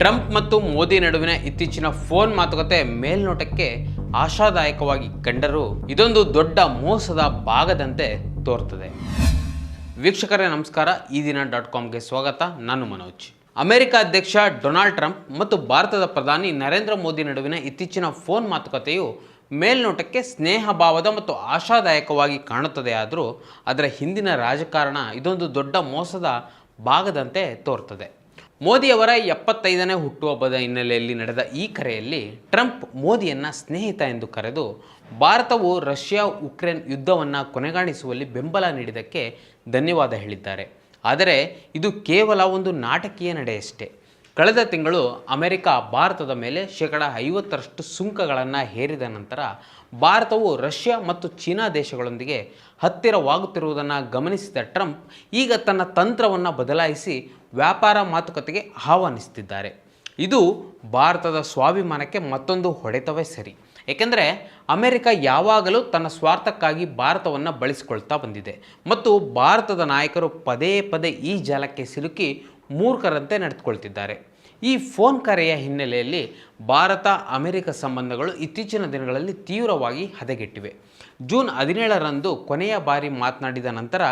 Trump ಮತ್ತು ಮೋದಿ ನಡುವಿನ ಇತ್ತೀಚಿನ ಫೋನ್ ಮಾತುಕತೆ ಮೇಲ್ನೋಟಕ್ಕೆ ಆಶಾದಾಯಕವಾಗಿ ಕಂಡರೂ ಇದೊಂದು ದೊಡ್ಡ ಮೋಸದ ಭಾಗದಂತೆ ತೋರ್ತದೆ. ವೀಕ್ಷಕರೇ, ನಮಸ್ಕಾರ. ಈ ದಿನ ಡಾಟ್ ಕಾಮ್ಗೆ ಸ್ವಾಗತ. ನಾನು ಮನೋಜ್. ಅಮೆರಿಕ ಅಧ್ಯಕ್ಷ ಡೊನಾಲ್ಡ್ ಟ್ರಂಪ್ ಮತ್ತು ಭಾರತದ ಪ್ರಧಾನಿ ನರೇಂದ್ರ ಮೋದಿ ನಡುವಿನ ಇತ್ತೀಚಿನ ಫೋನ್ ಮಾತುಕತೆಯು ಮೇಲ್ನೋಟಕ್ಕೆ ಸ್ನೇಹ ಭಾವದ ಮತ್ತು ಆಶಾದಾಯಕವಾಗಿ ಕಾಣುತ್ತದೆ ಆದರೂ ಅದರ ಹಿಂದಿನ ರಾಜಕಾರಣ ಇದೊಂದು ದೊಡ್ಡ ಮೋಸದ ಭಾಗದಂತೆ ತೋರ್ತದೆ. ಮೋದಿಯವರ ಎಪ್ಪತ್ತೈದನೇ ಹುಟ್ಟುಹಬ್ಬದ ಹಿನ್ನೆಲೆಯಲ್ಲಿ ನಡೆದ ಈ ಕರೆಯಲ್ಲಿ ಟ್ರಂಪ್ ಮೋದಿಯನ್ನ ಸ್ನೇಹಿತ ಎಂದು ಕರೆದು ಭಾರತವು ರಷ್ಯಾ ಉಕ್ರೇನ್ ಯುದ್ಧವನ್ನು ಕೊನೆಗಾಣಿಸುವಲ್ಲಿ ಬೆಂಬಲ ನೀಡಿದ್ದಕ್ಕೆ ಧನ್ಯವಾದ ಹೇಳಿದ್ದಾರೆ. ಆದರೆ ಇದು ಕೇವಲ ಒಂದು ನಾಟಕೀಯ ನಡೆಯಷ್ಟೇ. ಕಳೆದ ತಿಂಗಳು ಅಮೆರಿಕ ಭಾರತದ ಮೇಲೆ ಶೇಕಡ ಐವತ್ತರಷ್ಟು ಸುಂಕಗಳನ್ನು ಹೇರಿದ ನಂತರ ಭಾರತವು ರಷ್ಯಾ ಮತ್ತು ಚೀನಾ ದೇಶಗಳೊಂದಿಗೆ ಹತ್ತಿರವಾಗುತ್ತಿರುವುದನ್ನು ಗಮನಿಸಿದ ಟ್ರಂಪ್ ಈಗ ತನ್ನ ತಂತ್ರವನ್ನು ಬದಲಾಯಿಸಿ ವ್ಯಾಪಾರ ಮಾತುಕತೆಗೆ ಆಹ್ವಾನಿಸುತ್ತಿದ್ದಾರೆ. ಇದು ಭಾರತದ ಸ್ವಾಭಿಮಾನಕ್ಕೆ ಮತ್ತೊಂದು ಹೊಡೆತವೇ ಸರಿ. ಏಕೆಂದರೆ ಅಮೆರಿಕ ಯಾವಾಗಲೂ ತನ್ನ ಸ್ವಾರ್ಥಕ್ಕಾಗಿ ಭಾರತವನ್ನು ಬಳಸಿಕೊಳ್ತಾ ಬಂದಿದೆ. ಮತ್ತು ಭಾರತದ ನಾಯಕರು ಪದೇ ಪದೇ ಈ ಜಾಲಕ್ಕೆ ಸಿಲುಕಿ ಮೂರ್ಖರಂತೆ ನಡೆದುಕೊಳ್ತಿದ್ದಾರೆ. ಈ ಫೋನ್ ಕರೆಯ ಹಿನ್ನೆಲೆಯಲ್ಲಿ ಭಾರತ, ಅಮೆರಿಕ ಸಂಬಂಧಗಳು ಇತ್ತೀಚಿನ ದಿನಗಳಲ್ಲಿ ತೀವ್ರವಾಗಿ ಹದಗೆಟ್ಟಿವೆ. ಜೂನ್ ಹದಿನೇಳರಂದು ಕೊನೆಯ ಬಾರಿ ಮಾತನಾಡಿದ ನಂತರ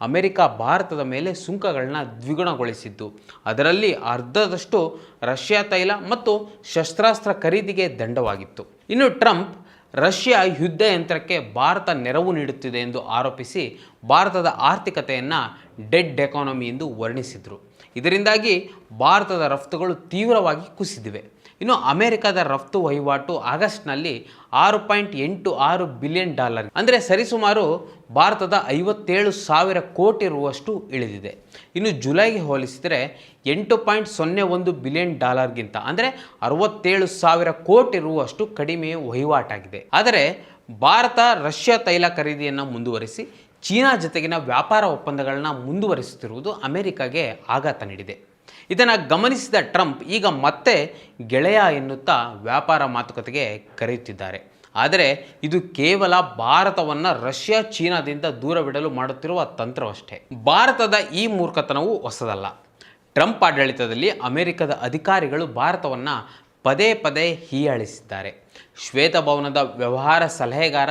ಅಮೆರಿಕ ಭಾರತದ ಮೇಲೆ ಸುಂಕಗಳನ್ನ ದ್ವಿಗುಣಗೊಳಿಸಿದ್ದು. ಅದರಲ್ಲಿ ಅರ್ಧದಷ್ಟು ರಷ್ಯಾ ತೈಲ ಮತ್ತು ಶಸ್ತ್ರಾಸ್ತ್ರ ಖರೀದಿಗೆ ದಂಡವಾಗಿತ್ತು. ಇನ್ನು ಟ್ರಂಪ್ ರಷ್ಯಾ ಯುದ್ಧ ಯಂತ್ರಕ್ಕೆ ಭಾರತ ನೆರವು ನೀಡುತ್ತಿದೆ ಎಂದು ಆರೋಪಿಸಿ ಭಾರತದ ಆರ್ಥಿಕತೆಯನ್ನು ಡೆಡ್ ಎಕಾನಮಿ ಎಂದು ವರ್ಣಿಸಿದರು. ಇದರಿಂದಾಗಿ ಭಾರತದ ರಫ್ತುಗಳು ತೀವ್ರವಾಗಿ ಕುಸಿದಿವೆ. ಇನ್ನು ಅಮೆರಿಕದ ರಫ್ತು ವಹಿವಾಟು ಆಗಸ್ಟ್ನಲ್ಲಿ ಆರು ಪಾಯಿಂಟ್ ಎಂಟು ಆರು ಬಿಲಿಯನ್ ಡಾಲರ್. ಅಂದರೆ ಸರಿಸುಮಾರು ಭಾರತದ ಐವತ್ತೇಳು ಸಾವಿರ ಕೋಟಿ ರುವಷ್ಟು ಇಳಿದಿದೆ. ಇನ್ನು ಜುಲೈಗೆ ಹೋಲಿಸಿದರೆ ಎಂಟು ಪಾಯಿಂಟ್ ಸೊನ್ನೆ ಒಂದು ಬಿಲಿಯನ್ ಡಾಲರ್ಗಿಂತ, ಅಂದರೆ ಅರವತ್ತೇಳು ಸಾವಿರ ಕೋಟಿ ರುವಷ್ಟು ಕಡಿಮೆ ವಹಿವಾಟಾಗಿದೆ. ಆದರೆ ಭಾರತ, ರಷ್ಯಾ ತೈಲ ಖರೀದಿಯನ್ನು ಮುಂದುವರಿಸಿ ಚೀನಾ ಜೊತೆಗಿನ ವ್ಯಾಪಾರ ಒಪ್ಪಂದಗಳನ್ನು ಮುಂದುವರಿಸುತ್ತಿರುವುದು ಅಮೆರಿಕಾಗೆ ಆಘಾತ ನೀಡಿದೆ. ಇದನ್ನು ಗಮನಿಸಿದ ಟ್ರಂಪ್ ಈಗ ಮತ್ತೆ ಗೆಳೆಯ ಎನ್ನುತ್ತಾ ವ್ಯಾಪಾರ ಮಾತುಕತೆಗೆ ಕರೆಯುತ್ತಿದ್ದಾರೆ. ಆದರೆ ಇದು ಕೇವಲ ಭಾರತವನ್ನು ರಷ್ಯಾ ಚೀನಾದಿಂದ ದೂರವಿಡಲು ಮಾಡುತ್ತಿರುವ ತಂತ್ರವಷ್ಟೇ. ಭಾರತದ ಈ ಮೂರ್ಖತನವು ಹೊಸದಲ್ಲ. ಟ್ರಂಪ್ ಆಡಳಿತದಲ್ಲಿ ಅಮೆರಿಕದ ಅಧಿಕಾರಿಗಳು ಭಾರತವನ್ನು ಪದೇ ಪದೇ ಹೀಯಾಳಿಸಿದ್ದಾರೆ. ಶ್ವೇತಭವನದ ವ್ಯವಹಾರ ಸಲಹೆಗಾರ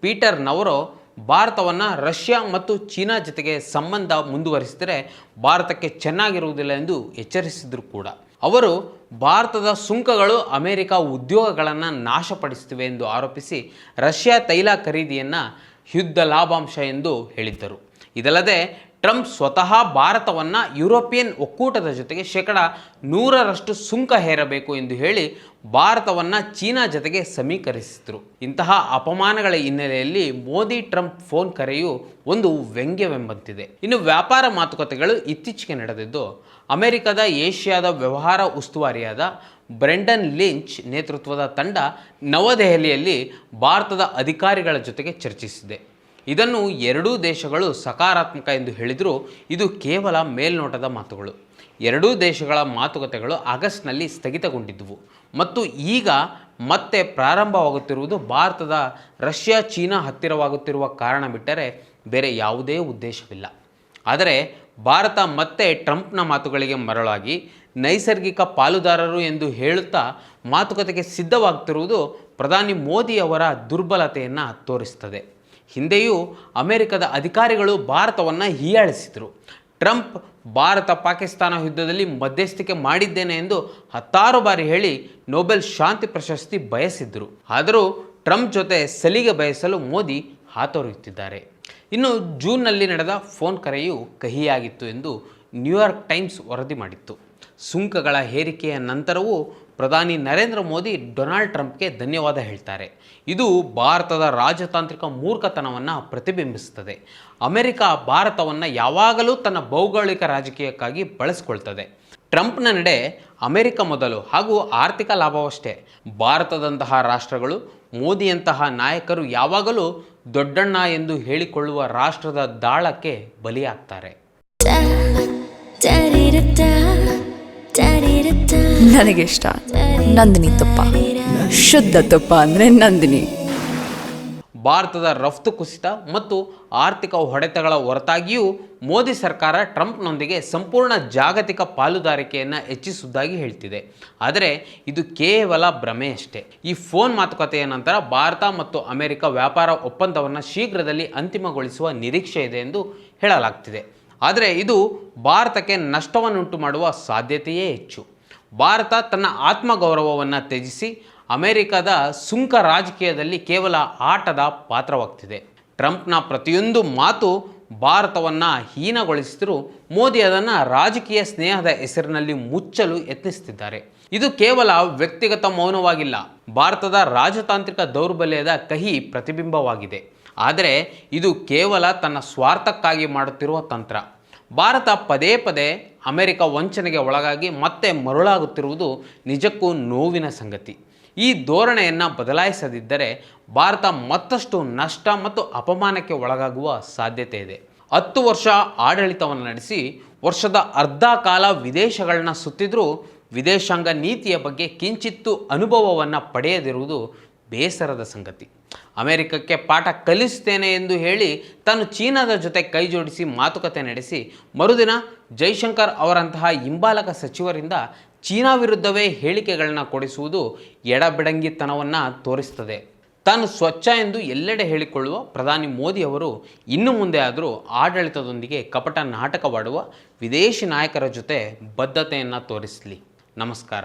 ಪೀಟರ್ ನವರೋ ಭಾರತವನ್ನು ರಷ್ಯಾ ಮತ್ತು ಚೀನಾ ಜೊತೆಗೆ ಸಂಬಂಧ ಮುಂದುವರಿಸಿದರೆ ಭಾರತಕ್ಕೆ ಚೆನ್ನಾಗಿರುವುದಿಲ್ಲ ಎಂದು ಎಚ್ಚರಿಸಿದರು ಕೂಡ. ಅವರು ಭಾರತದ ಸುಂಕಗಳು ಅಮೆರಿಕ ಉದ್ಯೋಗಗಳನ್ನು ನಾಶಪಡಿಸುತ್ತಿವೆ ಎಂದು ಆರೋಪಿಸಿ ರಷ್ಯಾ ತೈಲ ಖರೀದಿಯನ್ನು ಯುದ್ಧ ಲಾಭಾಂಶ ಎಂದು ಹೇಳಿದ್ದರು. ಇದಲ್ಲದೆ ಟ್ರಂಪ್ ಸ್ವತಃ ಭಾರತವನ್ನು ಯುರೋಪಿಯನ್ ಒಕ್ಕೂಟದ ಜೊತೆಗೆ ಶೇಕಡ ನೂರರಷ್ಟು ಸುಂಕ ಹೇರಬೇಕು ಎಂದು ಹೇಳಿ ಭಾರತವನ್ನು ಚೀನಾ ಜೊತೆಗೆ ಸಮೀಕರಿಸಿದರು. ಇಂತಹ ಅಪಮಾನಗಳ ಹಿನ್ನೆಲೆಯಲ್ಲಿ ಮೋದಿ ಟ್ರಂಪ್ ಫೋನ್ ಕರೆಯು ಒಂದು ವ್ಯಂಗ್ಯವೆಂಬಂತಿದೆ. ಇನ್ನು ವ್ಯಾಪಾರ ಮಾತುಕತೆಗಳು ಇತ್ತೀಚೆಗೆ ನಡೆದಿದ್ದು, ಅಮೆರಿಕದ ಏಷ್ಯಾದ ವ್ಯವಹಾರ ಉಸ್ತುವಾರಿಯಾದ ಬ್ರೆಂಡನ್ ಲಿಂಚ್ ನೇತೃತ್ವದ ತಂಡ ನವದೆಹಲಿಯಲ್ಲಿ ಭಾರತದ ಅಧಿಕಾರಿಗಳ ಜೊತೆಗೆ ಚರ್ಚಿಸಿದೆ. ಇದನ್ನು ಎರಡೂ ದೇಶಗಳು ಸಕಾರಾತ್ಮಕ ಎಂದು ಹೇಳಿದರೂ. ಇದು ಕೇವಲ ಮೇಲ್ನೋಟದ ಮಾತುಗಳು. ಎರಡೂ ದೇಶಗಳ ಮಾತುಕತೆಗಳು ಆಗಸ್ಟ್ನಲ್ಲಿ ಸ್ಥಗಿತಗೊಂಡಿದ್ದವು ಮತ್ತು ಈಗ ಮತ್ತೆ ಪ್ರಾರಂಭವಾಗುತ್ತಿರುವುದು ಭಾರತದ ರಷ್ಯಾ ಚೀನಾ ಹತ್ತಿರವಾಗುತ್ತಿರುವ ಕಾರಣ ಬಿಟ್ಟರೆ ಬೇರೆ ಯಾವುದೇ ಉದ್ದೇಶವಿಲ್ಲ. ಆದರೆ ಭಾರತ ಮತ್ತೆ ಟ್ರಂಪ್ನ ಮಾತುಗಳಿಗೆ ಮರಳಾಗಿ ನೈಸರ್ಗಿಕ ಪಾಲುದಾರರು ಎಂದು ಹೇಳುತ್ತಾ ಮಾತುಕತೆಗೆ ಸಿದ್ಧವಾಗುತ್ತಿರುವುದು ಪ್ರಧಾನಿ ಮೋದಿಯವರ ದುರ್ಬಲತೆಯನ್ನು ತೋರಿಸ್ತದೆ. ಹಿಂದೆಯೂ ಅಮೆರಿಕದ ಅಧಿಕಾರಿಗಳು ಭಾರತವನ್ನು ಹೀಯಾಳಿಸಿದರು. ಟ್ರಂಪ್ ಭಾರತ ಪಾಕಿಸ್ತಾನ ಯುದ್ಧದಲ್ಲಿ ಮಧ್ಯಸ್ಥಿಕೆ ಮಾಡಿದ್ದೇನೆ ಎಂದು ಹತ್ತಾರು ಬಾರಿ ಹೇಳಿ ನೊಬೆಲ್ ಶಾಂತಿ ಪ್ರಶಸ್ತಿ ಬಯಸಿದ್ದರು ಆದರೂ ಟ್ರಂಪ್ ಜೊತೆ ಸಲಿಗೆ ಬಯಸಲು ಮೋದಿ ಹಾತೊರೆಯುತ್ತಿದ್ದಾರೆ. ಇನ್ನು ಜೂನ್ನಲ್ಲಿ ನಡೆದ ಫೋನ್ ಕರೆಯು ಕಹಿಯಾಗಿತ್ತು ಎಂದು ನ್ಯೂಯಾರ್ಕ್ ಟೈಮ್ಸ್ ವರದಿ ಮಾಡಿತ್ತು. ಸುಂಕಗಳ ಹೇರಿಕೆಯ ನಂತರವೂ ಪ್ರಧಾನಿ ನರೇಂದ್ರ ಮೋದಿ ಡೊನಾಲ್ಡ್ ಟ್ರಂಪ್ಗೆ ಧನ್ಯವಾದ ಹೇಳ್ತಾರೆ. ಇದು ಭಾರತದ ರಾಜತಾಂತ್ರಿಕ ಮೂರ್ಖತನವನ್ನು ಪ್ರತಿಬಿಂಬಿಸುತ್ತದೆ. ಅಮೆರಿಕ ಭಾರತವನ್ನು ಯಾವಾಗಲೂ ತನ್ನ ಭೌಗೋಳಿಕ ರಾಜಕೀಯಕ್ಕಾಗಿ ಬಳಸಿಕೊಳ್ತದೆ. ಟ್ರಂಪ್ನ ನಡೆ ಅಮೆರಿಕ ಮೊದಲು ಹಾಗೂ ಆರ್ಥಿಕ ಲಾಭವಷ್ಟೇ. ಭಾರತದಂತಹ ರಾಷ್ಟ್ರಗಳು, ಮೋದಿಯಂತಹ ನಾಯಕರು ಯಾವಾಗಲೂ ದೊಡ್ಡಣ್ಣ ಎಂದು ಹೇಳಿಕೊಳ್ಳುವ ರಾಷ್ಟ್ರದ ದಾಳಕ್ಕೆ ಬಲಿಯಾಗ್ತಾರೆ. ನನಗೆ ಇಷ್ಟ ನಂದಿನಿ ತುಪ್ಪ. ಶುದ್ಧ ತುಪ್ಪ ಅಂದರೆ ನಂದಿನಿ. ಭಾರತದ ರಫ್ತು ಕುಸಿತ ಮತ್ತು ಆರ್ಥಿಕ ಹೊಡೆತಗಳ ಹೊರತಾಗಿಯೂ ಮೋದಿ ಸರ್ಕಾರ ಟ್ರಂಪ್ನೊಂದಿಗೆ ಸಂಪೂರ್ಣ ಜಾಗತಿಕ ಪಾಲುದಾರಿಕೆಯನ್ನು ಹೆಚ್ಚಿಸುವುದಾಗಿ ಹೇಳ್ತಿದೆ. ಆದರೆ ಇದು ಕೇವಲ ಭ್ರಮೆಯಷ್ಟೇ ಈ ಫೋನ್ ಮಾತುಕತೆಯ ನಂತರ ಭಾರತ ಮತ್ತು ಅಮೆರಿಕ ವ್ಯಾಪಾರ ಒಪ್ಪಂದವನ್ನು ಶೀಘ್ರದಲ್ಲಿ ಅಂತಿಮಗೊಳಿಸುವ ನಿರೀಕ್ಷೆ ಇದೆ ಎಂದು ಹೇಳಲಾಗ್ತಿದೆ. ಆದರೆ ಇದು ಭಾರತಕ್ಕೆ ನಷ್ಟವನ್ನುಂಟು ಮಾಡುವ ಸಾಧ್ಯತೆಯೇ ಹೆಚ್ಚು. ಭಾರತ ತನ್ನ ಆತ್ಮಗೌರವವನ್ನು ತ್ಯಜಿಸಿ ಅಮೆರಿಕದ ಸುಂಕ ರಾಜಕೀಯದಲ್ಲಿ ಕೇವಲ ಆಟದ ಪಾತ್ರವಾಗ್ತಿದೆ. ಟ್ರಂಪ್ನ ಪ್ರತಿಯೊಂದು ಮಾತು ಭಾರತವನ್ನು ಹೀನಗೊಳಿಸಿದರೂ ಮೋದಿ ಅದನ್ನು ರಾಜಕೀಯ ಸ್ನೇಹದ ಹೆಸರಿನಲ್ಲಿ ಮುಚ್ಚಲು ಯತ್ನಿಸುತ್ತಿದ್ದಾರೆ ಇದು ಕೇವಲ ವ್ಯಕ್ತಿಗತ ಮೌನವಾಗಿಲ್ಲ, ಭಾರತದ ರಾಜತಾಂತ್ರಿಕ ದೌರ್ಬಲ್ಯದ ಕಹಿ ಪ್ರತಿಬಿಂಬವಾಗಿದೆ. ಆದರೆ ಇದು ಕೇವಲ ತನ್ನ ಸ್ವಾರ್ಥಕ್ಕಾಗಿ ಮಾಡುತ್ತಿರುವ ತಂತ್ರ. ಭಾರತ ಪದೇ ಪದೇ ಅಮೆರಿಕ ವಂಚನೆಗೆ ಒಳಗಾಗಿ ಮತ್ತೆ ಮರುಳಾಗುತ್ತಿರುವುದು ನಿಜಕ್ಕೂ ನೋವಿನ ಸಂಗತಿ. ಈ ಧೋರಣೆಯನ್ನು ಬದಲಾಯಿಸದಿದ್ದರೆ ಭಾರತ ಮತ್ತಷ್ಟು ನಷ್ಟ ಮತ್ತು ಅಪಮಾನಕ್ಕೆ ಒಳಗಾಗುವ ಸಾಧ್ಯತೆ ಇದೆ. ಹತ್ತು ವರ್ಷ ಆಡಳಿತವನ್ನು ನಡೆಸಿ ವರ್ಷದ ಅರ್ಧ ಕಾಲ ವಿದೇಶಗಳನ್ನ ಸುತ್ತಿದ್ರೂ ವಿದೇಶಾಂಗ ನೀತಿಯ ಬಗ್ಗೆ ಕಿಂಚಿತ್ತು ಅನುಭವವನ್ನು ಪಡೆಯದಿರುವುದು ಬೇಸರದ ಸಂಗತಿ. ಅಮೆರಿಕಕ್ಕೆ ಪಾಠ ಕಲಿಸ್ತೇನೆ ಎಂದು ಹೇಳಿ ತಾನು ಚೀನಾದ ಜೊತೆ ಕೈ ಜೋಡಿಸಿ ಮಾತುಕತೆ ನಡೆಸಿ, ಮರುದಿನ ಜೈಶಂಕರ್ ಅವರಂತಹ ಹಿಂಬಾಲಕ ಸಚಿವರಿಂದ ಚೀನಾ ವಿರುದ್ಧವೇ ಹೇಳಿಕೆಗಳನ್ನು ಕೊಡಿಸುವುದು ಎಡಬಿಡಂಗಿತನವನ್ನು ತೋರಿಸ್ತದೆ. ತಾನು ಸ್ವಚ್ಛ ಎಂದು ಎಲ್ಲೆಡೆ ಹೇಳಿಕೊಳ್ಳುವ ಪ್ರಧಾನಿ ಮೋದಿ ಅವರು ಇನ್ನು ಮುಂದೆ ಆದರೂ ಆಡಳಿತದೊಂದಿಗೆ ಕಪಟ ನಾಟಕವಾಡುವ ವಿದೇಶಿ ನಾಯಕರ ಜೊತೆ ಬದ್ಧತೆಯನ್ನು ತೋರಿಸಲಿ. ನಮಸ್ಕಾರ.